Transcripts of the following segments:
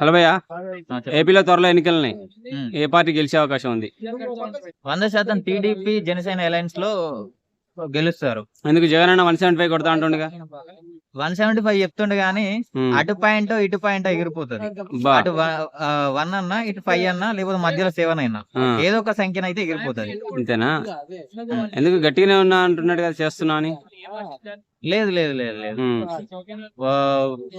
Hello భయ్య. ఏపీలో త్వరలో ఎన్నికలున్నాయి ఉమ్. ఏ పార్టీ గెలిచే అవకాశం ఉంది? వంద శాతం టీడీపీ జనసేన అలయన్స్లో గెలుస్తారు. ఎందుకు జగన్ అన్న వన్ సెవెంటీ ఫైవ్ కొడతా అంటుండగా? వన్ సెవెంటీ ఫైవ్ చెప్తుండే గానీ. అటు పాయింట్ ఇటు పాయింట్ ఎగిరిపోతుంది. అటు వన్ అన్నా ఇటు ఫైవ్ అన్నా లేకపోతే మధ్యలో సెవెన్ అయినా. ఏదో ఒక సంఖ్యన అయితే ఎగిరిపోతుంది. అంతేనా? ఎందుకు గట్టిగానే ఉన్నా అంటున్నాడు కదా చేస్తున్నా అని? లేదు లేదు లేదు లేదు.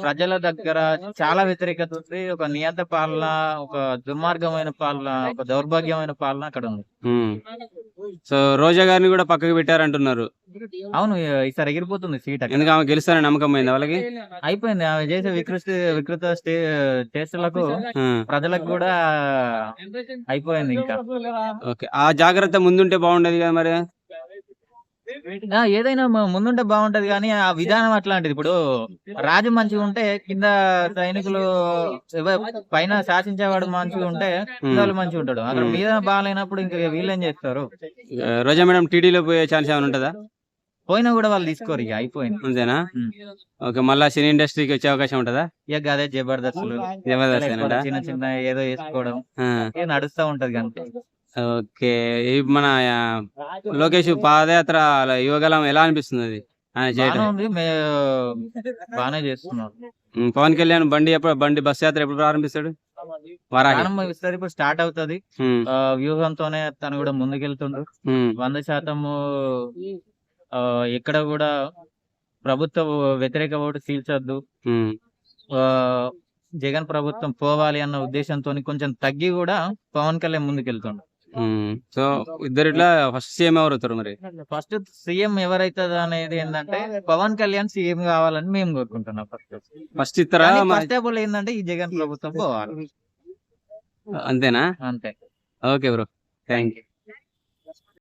ప్రజల దగ్గర చాలా వ్యతిరేకత ఉంది. ఒక నియంత పాలన ఒక దుర్మార్గమైన పాలన ఒక దౌర్భాగ్యమైన పాలన అక్కడ ఉంది. సో రోజా గారిని కూడా పక్కకు పెట్టారంటున్నారు. అవును ఈ- ఈసారి ఎగిరిపోతుంది సీట్ అక్కడ. ఎందుకు ఆమె గెలుస్తారని నమ్మకం పోయింది వాళ్ళకి? అయిపోయింది. ఆమె చేసే వికృత వికృత స్టే టేస్టులకు ఆ, ప్రజలకు కూడా అయిపోయింది ఇంకా. ఓకే. ఆ జాగ్రత్త ముందుంటే బాగుండేది కదా మరి? ఏదైనా ముందుంటే బాగుంటది కానీ ఆ విధానం అట్లాంటిది. ఇప్పుడు రాజు మంచిగా ఉంటే కింద సైనికులు పైన శాసించేవాడు మంచిగా ఉంటే వాళ్ళు మంచిగా ఉంటాడు. అక్కడ. మీద బాగాలేనప్పుడు ఇంకా వీళ్ళు ఏం చేస్తారు? రోజా మేడం టీడీలో పోయే ఛాన్స్ ఏమైనా ఉంటుందా? పోయినా కూడా వాళ్ళు తీసుకోరు ఇక అయిపోయింది అంతేనా. ఓకే మళ్ళా సినీ ఇండస్ట్రీకి వచ్చే అవకాశం ఉంటుందా? ఇక అదే జబర్దస్తులు. జబర్దస్త్ ఏనంటా? చిన్న చిన్న ఏదో వేసుకోవడం. నడుస్తా ఉంటది అంతే. ఓకే. మన లోకేష్ పాదయాత్ర యువగలం ఎలా అనిపిస్తుంది అది? బాగానే చేయడం ఉంది. మే బాగానే చేస్తున్నాం ఉమ్, పవన్ కళ్యాణ్ బండి ఎప్పుడు బండి బస్ యాత్ర ఎప్పుడు ప్రారంభిస్తాడు? ఇప్పుడు స్టార్ట్ అవుతది. వ్యూహంతోనే తను కూడా ముందుకెళ్తుండ్రు వంద శాతము ఆ, ఎక్కడ కూడా ప్రభుత్వ వ్యతిరేక ఓటు చీల్చొద్దు. ఆ, జగన్ ప్రభుత్వం పోవాలి అన్న ఉద్దేశంతో కొంచెం తగ్గి కూడా పవన్ కళ్యాణ్ ముందుకెళ్తుండ్రు సో ఇద్దరిట్లా ఫస్ట్ సీఎం ఎవరు అవుతారు మరి? ఫస్ట్ సీఎం ఎవరైతుంది అనేది ఏంటంటే పవన్ కళ్యాణ్ సీఎం కావాలని మేము కోరుకుంటున్నాం ఫస్ట్ ఫస్ట్ ఇస్తారా ఫస్ట్ ఆఫ్ ఆల్ ఏంటంటే ఈ జగన్ ప్రభుత్వం పోవాలి. అంతేనా? అంతే. Okay bro. Thank you